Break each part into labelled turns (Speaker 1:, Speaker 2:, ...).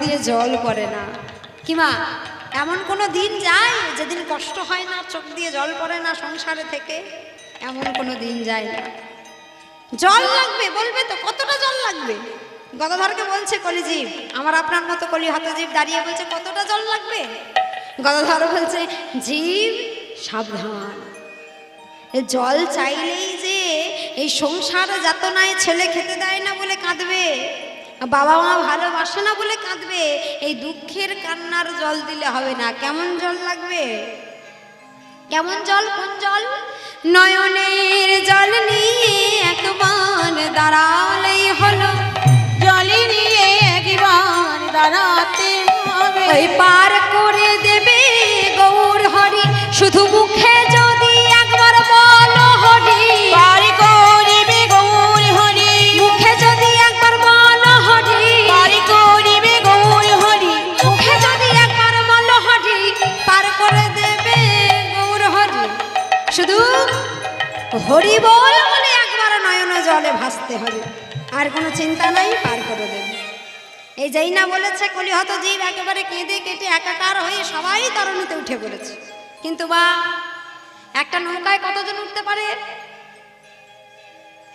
Speaker 1: দিয়ে জল পড়ে না। কিমা এমন কোনো দিন যায় যেদিন কষ্ট হয় না, চোখ দিয়ে জল পড়ে না সংসারে থেকে? এমন কোনো দিন যায় না। জল লাগবে, বলবে তো, কতটা জল লাগবে? গদাধরকে বলছে, কলিজীব, আমার আপনার মতো কলি হতজীব দাঁড়িয়ে বলছে, কতটা জল লাগবে? গদাধর বলছে, জীব, সাবধান। জল চাইলেই যে এই সংসার যাতনায় ছেলে খেতে দেয় না বলে কাঁদবে। বাবা মা ভালোবাসে না বলে কাঁদবে? এই দুঃখের কান্নার জল দিলে হবে না। কেমন জল লাগবে? কেমন জল? কোন জল? নয়নের জল নিয়ে একবার দাঁড়ালেই হলো।
Speaker 2: জলে নিয়ে একবার দাঁড়াতে হবে।
Speaker 1: পার করে দেবে গৌর হরি। শুধু মুখে হরি বল বলে একবার নয়ন জলে ভাসতে হবে। আর কোনো চিন্তা নাই, পার করে দেবে। এই যেই না বলেছে কলিহত জীব, একেবারে কেঁদে কেটে একাকার হয়ে সবাই তরণীতে উঠে পড়েছে। কিন্তু বা, একটা নৌকায় কতজন উঠতে পারে?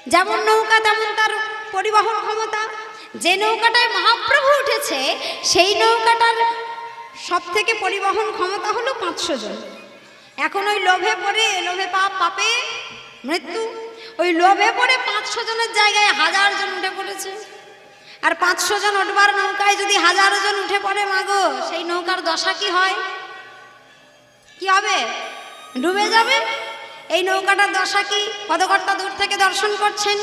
Speaker 1: যেমন নৌকা, তেমন তার পরিবহন ক্ষমতা। যে নৌকাটায় মহাপ্রভু উঠেছে, সেই নৌকাটার সব থেকে পরিবহন ক্ষমতা হলো পাঁচশো জন। এখন ওই লোভে পড়ে, লোভে পাপ, পাপে মৃত্যু? ওই লোভে পড়ে পাঁচশো জনের জায়গায় হাজার জন উঠে পড়েছে। আর পাঁচশো জন উঠবার নৌকায় যদি হাজারো জন উঠে পড়ে, মাগো, সেই নৌকার দশা কি হয়? কি হবে? ডুবে যাবে? এই নৌকাটার দশা কি? পদকর্তা দূর থেকে দর্শন করছেন।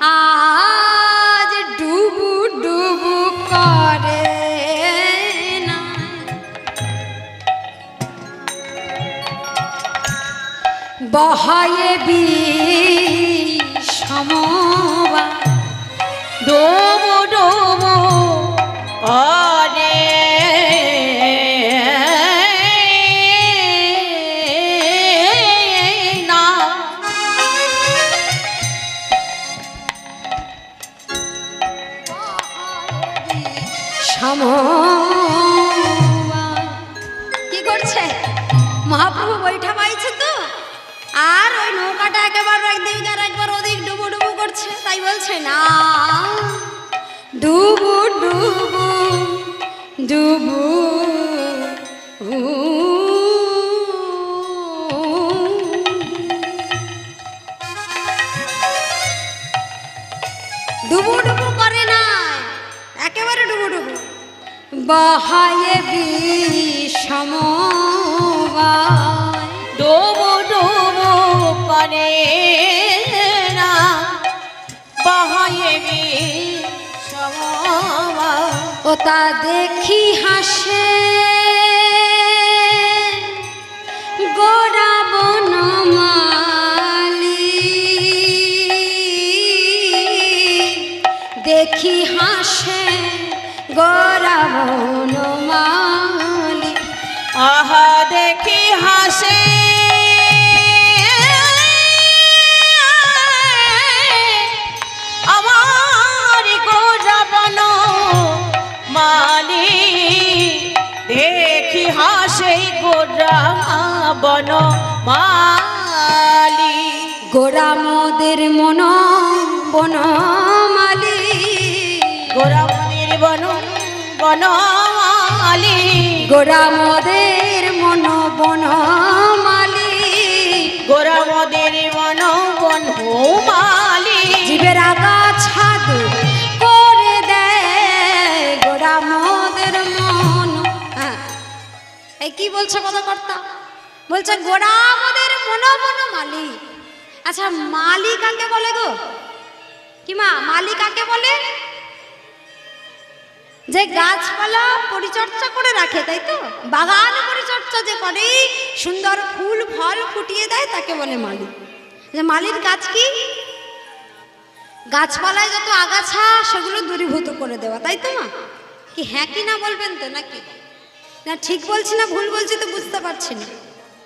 Speaker 1: আজ ডুবু ডুবু করে বহায়ে বি সমবা
Speaker 2: ডোবো ডুবু
Speaker 1: উ। ডুবু ডুবু করে না একেবারে ডুবু ডুবু বাহায়ে বিষম দেখি হাসে গোরা
Speaker 2: আহা, দেখি হাসে। আমার গোরাবন মালি দেখি হাসে গোরাবন মালি
Speaker 1: গোরা মোদের মন বনমালি
Speaker 2: গোরামনির বন বনমালি
Speaker 1: গোরা মোদের মন বনমালি
Speaker 2: গোরামদের বন বনমালি
Speaker 1: জীবের আগা ছাদ করে দেয় গোরা মোদের মন। হ্যাঁ। এই কি বলছে কথাকর্তা বলছে গোরা মোদের মন বনমালি আচ্ছা মালি কাকে বলে গো? কি মা মালি কাকে বলে? যে গাছপালা পরিচর্যা করে রাখে, তাই তো? বাগান পরিচর্যা যে করে, সুন্দর ফুল, ফল ফুটিয়ে দেয়, তাকে বলে মালি। যে মালির কাজ কি? গাছপালায় যত আগাছা, সেগুলো দূরীভূত করে দেওয়া, তাই তো মা? কি হ্যাঁ কি না বলবেন তো নাকি? না, ঠিক বলছি না, ভুল বলছি তো বুঝতে পারছি না।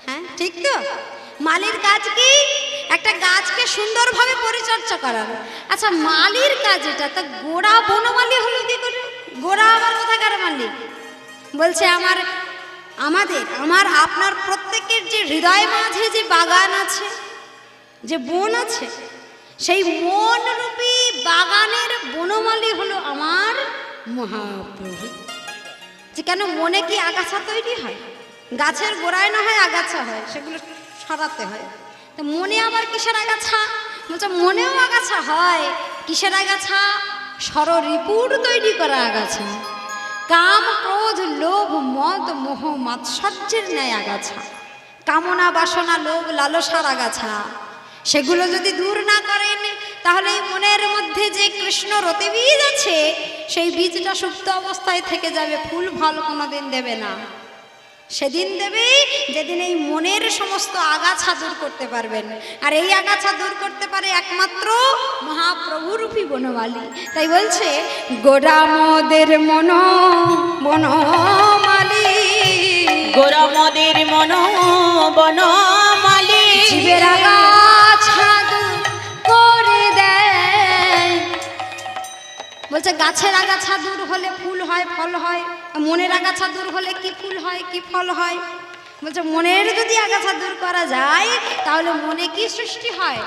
Speaker 1: হ্যাঁ ঠিক তো? মালির কাজ কি? একটা গাছকে সুন্দরভাবে পরিচর্যা করার আচ্ছা মালির কাজ এটা, তা গোড়া বনমালি হলো করে গোড়া আবার মালি বাগানের বলছে, আমার, আমাদের, আমার আপনার প্রত্যেকের যে হৃদয় মাঝে যে বাগান আছে, যে বন আছে, সেই মনরূপী বাগানের বনমালী হলো আমার মহাপ্রভু। যে কেন মনে কি আগাছা তৈরি হয়? গাছের গোড়ায় না হয় আগাছা হয়? সেগুলো সরাতে হয়। তো মনে আবার কিসের আগাছা? বলছে, মনেও আগাছা হয়। কিসের আগাছা? ষড়রিপুর তৈরি করা আগাছা কাম, ক্রোধ, লোভ, মদ, মোহ, মাৎসর্যের ন্যায় আগাছা। কামনা, বাসনা, লোভ, লালসার আগাছা। সেগুলো যদি দূর না করেন, তাহলে এই মনের মধ্যে যে কৃষ্ণ রতি বীজ আছে, সেই বীজটা সুপ্ত অবস্থায় থেকে যাবে, ফুল ফল কোনোদিন দেবে না। সেদিন দেবে যেদিন এই মনের সমস্ত আগাছা দূর করতে পারবেন। আর এই আগাছা দূর করতে পারে একমাত্র মহাপ্রভুরূপী বনমালী তাই বলছে গোরামদের মন বনমালী।
Speaker 2: গোরামদের মন বনমালী।
Speaker 1: জীবের আগাছা দূর করে দেয়। বলছে গাছের আগাছা দূর হলে ফুল হয় ফল হয়। মনের আগাছা দূর হলে কি ফুল হয়, কি ফল হয়? বলছে, মনের যদি আগাছা দূর করা যায়, তাহলে মনে কি সৃষ্টি হয়?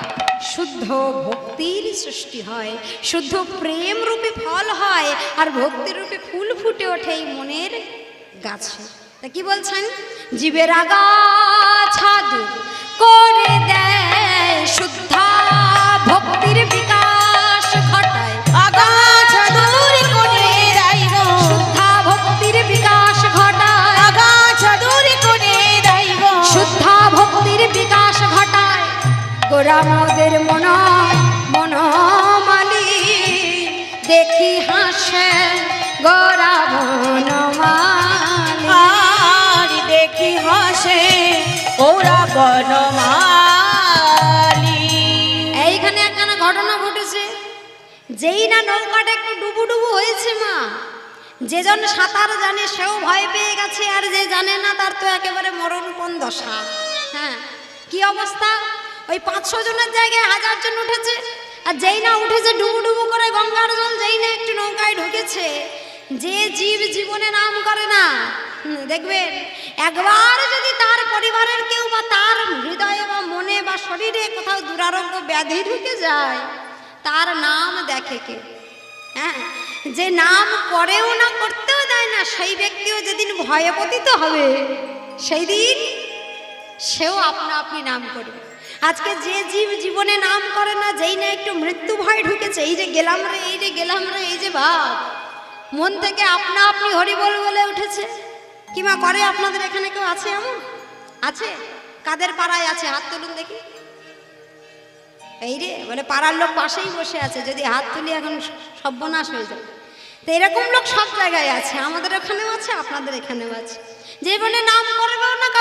Speaker 1: শুদ্ধ ভক্তির সৃষ্টি হয়। শুদ্ধ প্রেম রূপে ফল হয়, আর ভক্তি রূপে ফুল ফুটে ওঠে এই মনের গাছে। তা কি বলছেন? জীবের আগাছা দূর করে দেয় শুদ্ধা ভক্তির বিকাশ। গোরামদের মন মনমালি। দেখি হাসে গোরা বনমালি
Speaker 2: আর দেখি হাসে ওরা বনমালী
Speaker 1: এইখানে একখানা ঘটনা ঘটেছে। যেই না নৌকাটা একটু ডুবু ডুবু হয়েছে মা যেজন সাঁতার জানে সেও ভয় পেয়ে গেছে আর যে জানে না তার তো একেবারে মরণপণ দশা। হ্যাঁ কি অবস্থা? ওই পাঁচশো জনের জায়গায় হাজার জন উঠেছে। আর যেই না উঠেছে ডুবু ডুবু করে গঙ্গার জল, যেই না একটু নৌকায় ঢুকেছে। যে জীব জীবনে নাম করে না। দেখবেন, একবার যদি তার পরিবারের কেউ বা তার হৃদয়ে বা মনে বা শরীরে কোথাও দুরারোগ্য ব্যাধি ঢুকে যায়, তার নাম দেখে কে? হ্যাঁ যে নাম করেও না, করতেও দেয় না, সেই ব্যক্তিও যেদিন ভয়ে পতিত হবে সেই দিন সেও আপনা আপনি নাম করবে। আজকে যে জীব জীবনে নাম করে না, যেই না একটু মৃত্যু ভয় ঢুকেছে, এই যে গেলাম রে, এই যে গেলাম রে, এই যে ভাব। মন থেকে আপনা আপনি হরিবল বলে উঠেছে। কিমা করে আপনাদের এখানে কেউ আছে এমন? আছে? কাদের পাড়ায় আছে? হাত তুলুন দেখি। এই রে বলে পাড়ার লোক পাশেই বসে আছে, যদি হাত তুলি এখন সর্বনাশ হয়ে যাবে। তো এরকম লোক সব জায়গায় আছে, আমাদের ওখানেও আছে, আপনাদের এখানেও আছে। যে বলে নাম না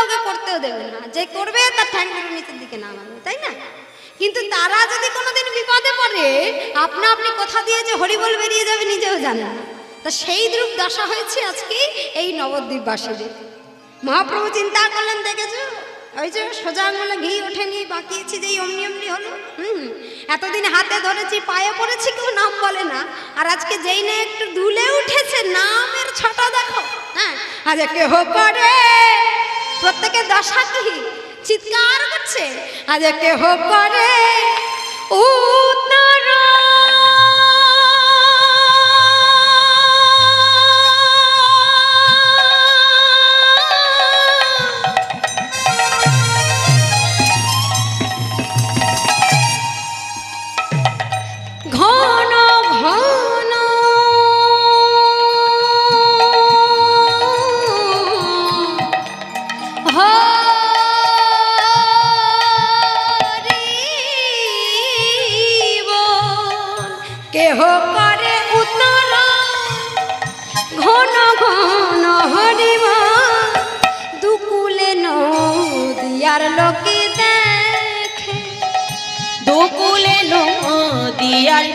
Speaker 1: কাউকে করতেও দেবে না। যে করবে তার ঠ্যাঙ্গের নিচের দিকে নামাবে, তাই না? কিন্তু তারা যদি কোনোদিন বিপদে পড়ে, আপনা আপনি কোথা দিয়ে যে হরিবল বেরিয়ে যাবে নিজেও জানে না। তা সেই দ্রুপ দশা হয়েছে আজকে এই নবদ্বীপবাসীদের মহাপ্রভু চিন্তা করলেন, দেখেছ? ওই যে সোজা আঙুলে ঘি ওঠেনি বাকিয়েছি যেই অমনি অমনি হলো। হুম, এতদিন হাতে ধরেছি, পায়ে পড়েছি, কেউ নাম বলে না। আর আজকে যেই না একটু দুলে উঠেছে, নামের ছটা দেখো। হ্যাঁ আজ কেহ প্রত্যেকের দশা চিৎকার করছে? আজ কেহ করে? উত্তর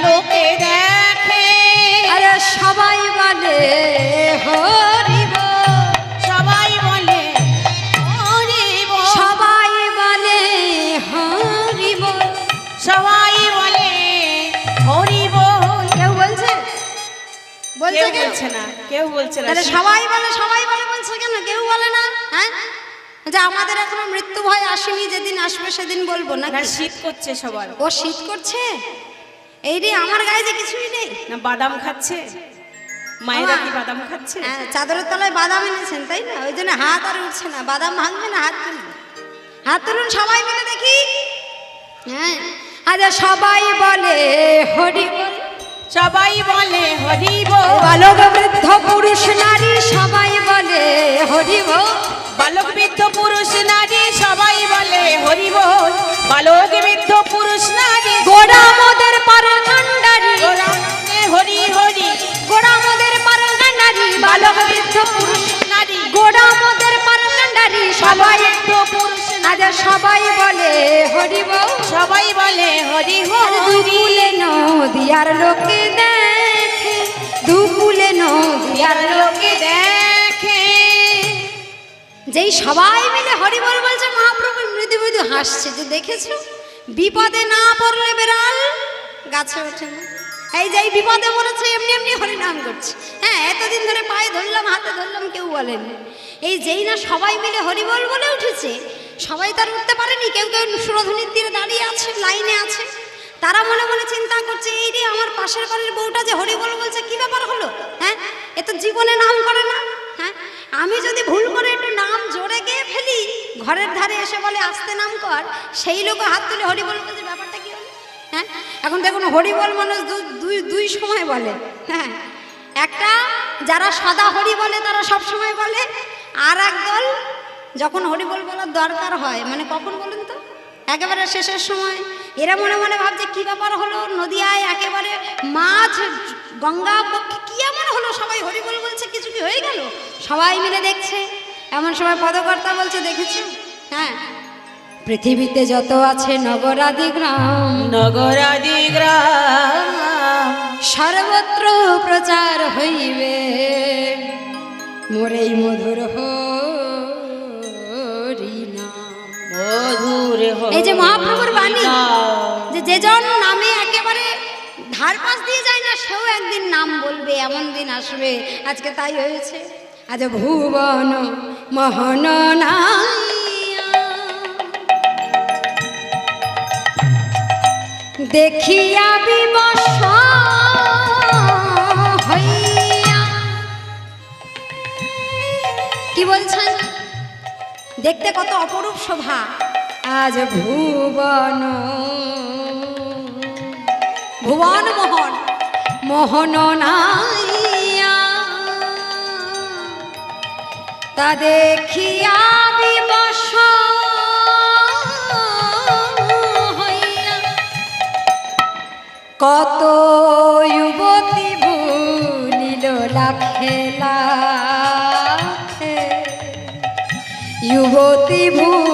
Speaker 1: লোকে দেখে। আরে সবাই বলে হরিব।
Speaker 2: সবাই বলে হরিব।
Speaker 1: সবাই বলে হরিব।
Speaker 2: সবাই বলে হরিব।
Speaker 1: কেউ বলছে? বলছে
Speaker 2: কেউ? বলছে না কেউ বলছে না।
Speaker 1: সবাই বলে সবাই বলে বলছে কেন? কেউ বলে না হ্যাঁ? যে আমাদের এখনও মৃত্যু ভয় আসেনি যেদিন আসবে সেদিন বলব না
Speaker 2: না শীত করছে সবার।
Speaker 1: ও শীত করছে? এই রে আমার গায়ে যে কিছুই নেই।
Speaker 2: না বাদাম খাচ্ছে। মায়েরা কি বাদাম খাচ্ছে?
Speaker 1: হ্যাঁ, চাদরের তলায় বাদাম এনেছেন তাই না? ওই জন্য হাত আর উঠছে না বাদাম ভাঙবে না হাত তুলবে। হাত তুলুন সবাই মিলে দেখি। হ্যাঁ আচ্ছা সবাই বলে হরি বল।
Speaker 2: সবাই বলে হরি বল।
Speaker 1: বালক বৃদ্ধ পুরুষ নারী সবাই বলে হরি বল।
Speaker 2: বালক বৃদ্ধ পুরুষ নারী সবাই বলে, হরি বল। বালক বৃদ্ধ পুরুষ নারী
Speaker 1: গোড়া মোদের পারকান্ডারি
Speaker 2: ওরা বলে হরি হরি।
Speaker 1: গোড়া মোদের পারকান্ডারি বালক বৃদ্ধ পুরুষ
Speaker 2: নারী
Speaker 1: গোড়া মোদের পারকান্ডারি
Speaker 2: সবাই
Speaker 1: সবাই
Speaker 2: বৃদ্ধ পুরুষ
Speaker 1: আজ সবাই বলে, হরি বল।
Speaker 2: সবাই বলে, হরি হরি
Speaker 1: নদিয়ার লোকে দেখে দুকুলে নদিয়ার
Speaker 2: লোকে দেখে।
Speaker 1: যেই সবাই মিলে হরিবল বলছে, মহাপ্রভু, মৃদু মৃদু হাসছে। যে দেখেছ? বিপদে না পড়লে বেড়াল গাছে ওঠে না। এই যে বিপদে পড়েছে, এমনি এমনি হরিনাম করছে। হ্যাঁ এতদিন ধরে পায়ে ধরলাম, হাতে ধরলাম, কেউ বলেনি। এই যেই না সবাই মিলে হরিবল বলে উঠেছে, সবাই তার উঠতে পারেনি। কেউ কেউ সুরধনির তীরে দাঁড়িয়ে আছে, লাইনে আছে। তারা মনে মনে চিন্তা করছে, এই রে, আমার পাশের বাড়ির বউটা যে হরিবল বলছে, কি ব্যাপার হলো? হ্যাঁ এ তো জীবনে নাম করে না। আমি যদি ভুল করে একটু নাম জোরে গিয়ে ফেলি, ঘরের ধারে এসে বলে, আস্তে নাম কর। সেই লোক হাত তুলে হরিবল বলছে ব্যাপারটা কি হ্যাঁ? এখন দেখুন, হরিবল মানুষ দুই দুই সময় বলে হ্যাঁ? একটা যারা সদা হরি বলে, তারা সব সময় বলে, আর এক দল যখন হরিবল বলার দরকার হয় মানে কখন বলুন তো? একেবারে শেষের সময়। এরা মনে মনে ভাবছে, কী ব্যাপার হলো? নদিয়ায় একেবারে মাছ গঙ্গা কি এমন হলো সবাই হরিবল বলছে কিছু কি হয়ে গেল? সবাই মিলে দেখছে এমন সময় পদকর্তা বলছে দেখেছি? হ্যাঁ। পৃথিবীতে যত আছে নগরাদি গ্রাম
Speaker 2: নগরাদি গ্রাম
Speaker 1: সর্বত্র প্রচার হইবে। মোরেই মধুর
Speaker 2: মধুর
Speaker 1: এই যে মহাপ্রভুর বাণী। যে যেজন নামে একেবারে ধার পাশ দিয়ে যায় না, সেও একদিন নাম বলবে, এমন দিন আসবে। আজকে তাই হয়েছে। আজ ভুবন মোহন। দেখিয়া হইয়া। কি বলছেন? দেখতে কত অপরূপ শোভা। আজ ভুবন ভুবন মোহন। মোহন নাইয়া। তা দেখিয়া বিবশ কত যুবতী ভুলিল লাখে যুবতী ভুলিল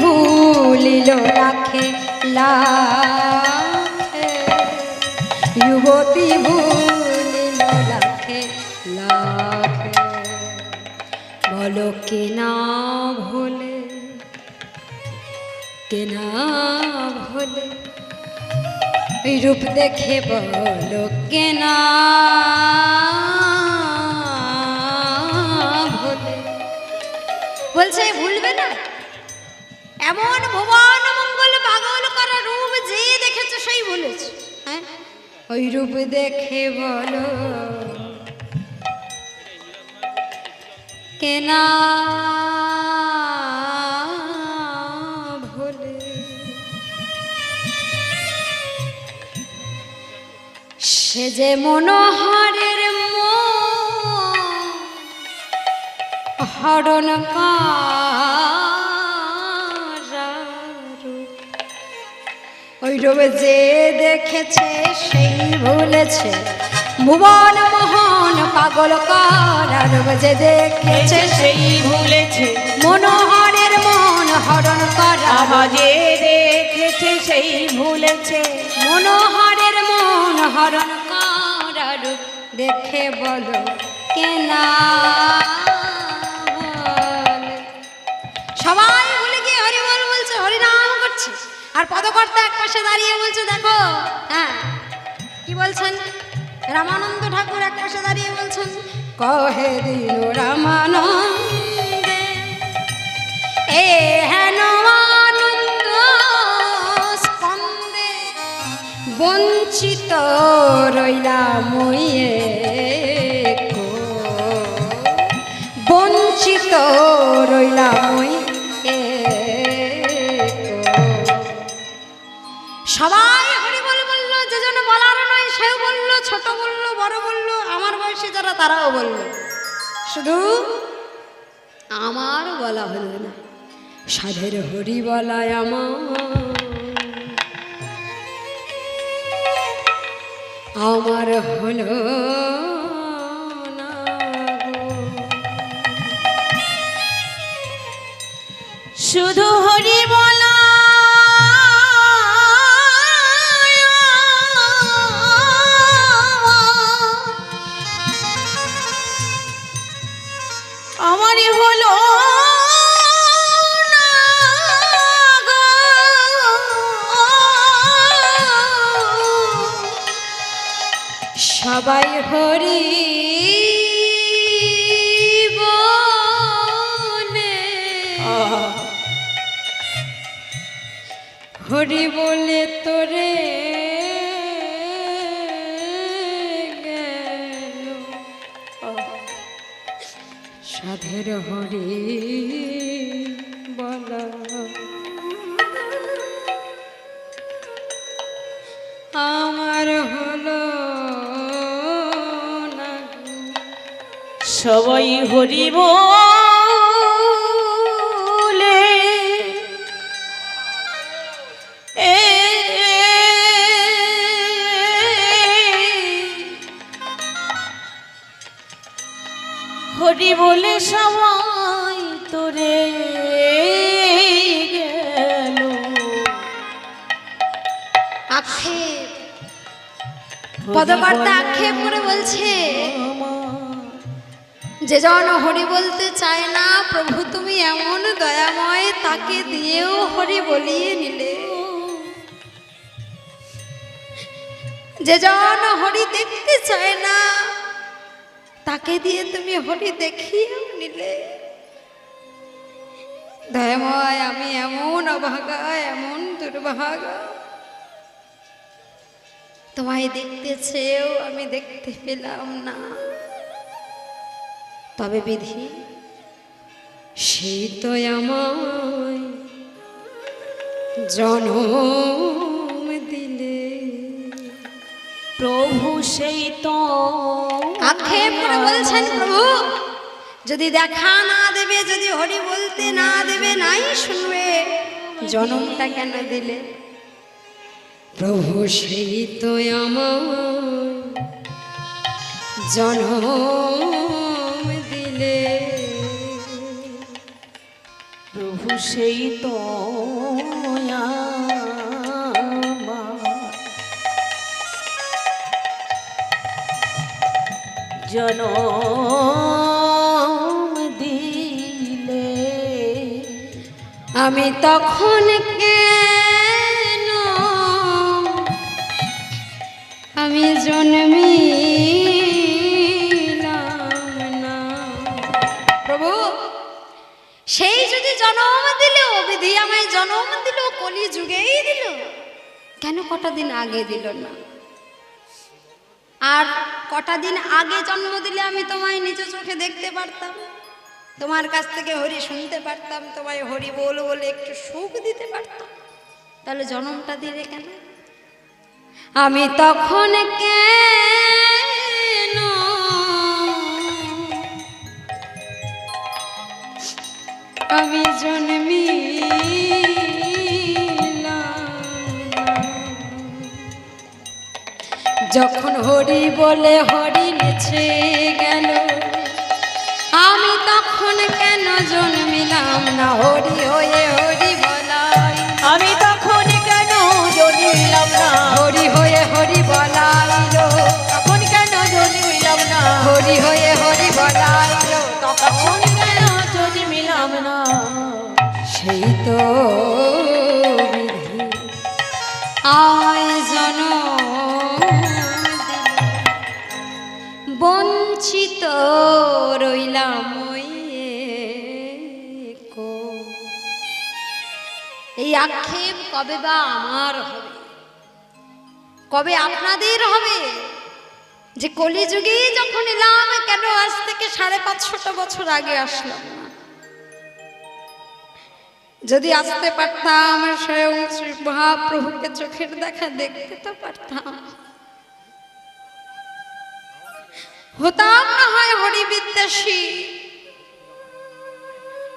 Speaker 1: ভুলিল রাখে লাখে। ভুলিল লাখে লাখে। বলো কে না ভোলে, কেনা ভোলে। রূপ দেখে বলো কেনা বলছে, ভুলবে না? এমন ভুবন মঙ্গল পাগল করা রূপ যে দেখেছে সেই বলেছে। হ্যাঁ? ওই রূপ দেখে বলো। কেনা ভোলে। সে যে মনোহরের মন হরণ ওই রূপে যে দেখেছে, সেই ভুলেছে। ভুবন মোহন পাগল করা রূপ যে দেখেছে,
Speaker 2: সেই ভুলেছে।
Speaker 1: মনোহরের মন হরণ করা
Speaker 2: আহাজে দেখেছে, সেই ভুলেছে।
Speaker 1: মনোহরের মন হরণ করা রূপ দেখে বলো কেনা। সবাই আর পদকর্তা এক পাশে দাঁড়িয়ে বলছে, দেখো। হ্যাঁ। কি বলছেন? রামানন্দ ঠাকুর এক পাশে দাঁড়িয়ে বলছেন, কহে দিল রামানন্দে, এ হেন আনন্দ স্কন্দে বঞ্চিত রইলাম বঞ্চিত রইলাম তারাও বলল, শুধু আমার বলা হলো না, সাধের হরি বলায় আমার। আমার হলো
Speaker 2: শুধু হরি বলা
Speaker 1: সবাই হরি হরি বলে তোরে সাধের হরি বলা। আমার হলো
Speaker 2: সবাই হরি বলে। এ হরি বলে সবাই তোরে গেল।
Speaker 1: আক্ষেপ। পদকর্তা আক্ষেপ করে বলছে যে জন হরি বলতে চায় না, প্রভু তুমি এমন দয়াময় তাকে দিয়েও হরি বলিয়ে নিলে। যে জন হরি দেখতে চায় না, তাকে দিয়ে তুমি হরি দেখিয়েও নিলে। দয়াময়, আমি এমন অভাগা, এমন দুর্ভাগা। তোমায় দেখতে চেয়েও আমি দেখতে পেলাম না। তবে বিধি সেই তো আমায় জনম দিলে।
Speaker 2: প্রভু সেই তো
Speaker 1: আক্ষেপ করে বলছেন প্রভু যদি দেখা না দেবে যদি হরি বলতে না দেবে নাই শুনবে জনমটা কেন দিলে? প্রভু সেই তো আমার জনম
Speaker 2: প্রভু সেই তো জনম দিলে
Speaker 1: আমি তখন কেন? আমি জন্মিলাম জন্ম দিল, বিধি আমায় জন্ম দিল কলি যুগেই দিল। কেন কটা দিন আগে দিল না? আর কটা দিন আগে জন্ম দিলে আমি তোমায় নিজ চোখে দেখতে পারতাম। তোমার কাছ থেকে হরি শুনতে পারতাম, তোমায় হরি বল বলে একটু সুখ দিতে পারতাম। তাহলে জন্মটা দিলে কেন? আমি তখন কেন আমি জন্মিলাম যখন হরি বলে হরি নেছে গেল আমি তখন কেন জন্মিলাম না? হরি হয়ে হরি বলাই।
Speaker 2: আমি তখন কেন জন্মিলাম না?
Speaker 1: হরি হয়ে হরি বলাইল
Speaker 2: তখন কেন জন্মিলাম না?
Speaker 1: হরি হয়ে হরি বলাইল তো আয়োজন বঞ্চিত রইলাম এই আক্ষেপ কবে বা আমার হবে? কবে আপনাদের হবে? যে কলিযুগে যখন এলাম, কেন আজ থেকে সাড়ে পাঁচশোটা বছর আগে আসলাম? যদি আসতে পারতাম, স্বয়ং শ্রী মহাপ্রভুকে চোখের দেখা দেখতে তো পারতাম। হতাম না হয় হরিবিদ্যাসী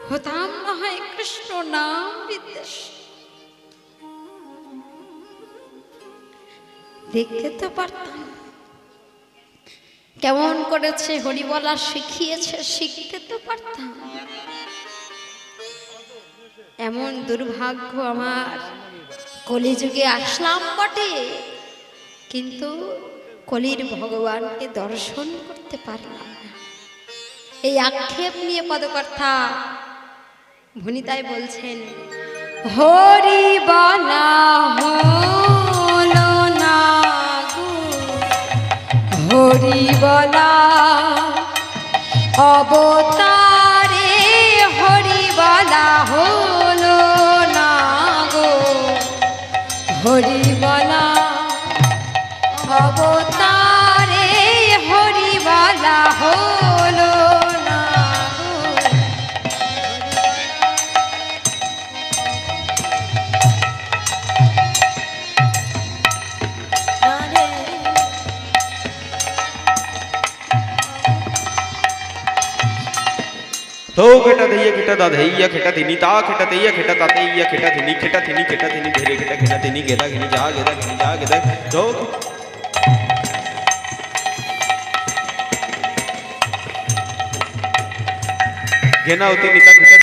Speaker 1: হতাম না হয় কৃষ্ণ নাম বিদ্যাসী দেখতে তো পারতাম। কেমন করেছে হরিবলা, শিখিয়েছে, শিখতে তো পারতাম। এমন দুর্ভাগ্য আমার। কলিযুগে আসলাম বটে, কিন্তু কলির ভগবানকে দর্শন করতে পারলাম না। এই আক্ষেপ নিয়ে পদকর্তা ভনিতাই বলছেন, হরি বলা হলো না হরি বলা অবতারে হরি বলা হলো হরি
Speaker 3: खेटा दैया खेटा दा दैया खेटा थिनी ता खेटा दैया खेटा ता दैया खेटा थिनी खेटा थिनी खेटा थिनी घेरे खेटा खेटा थिनी गेदा घेनी जा गेदा घेनी जा गेदा दो घेना होती निता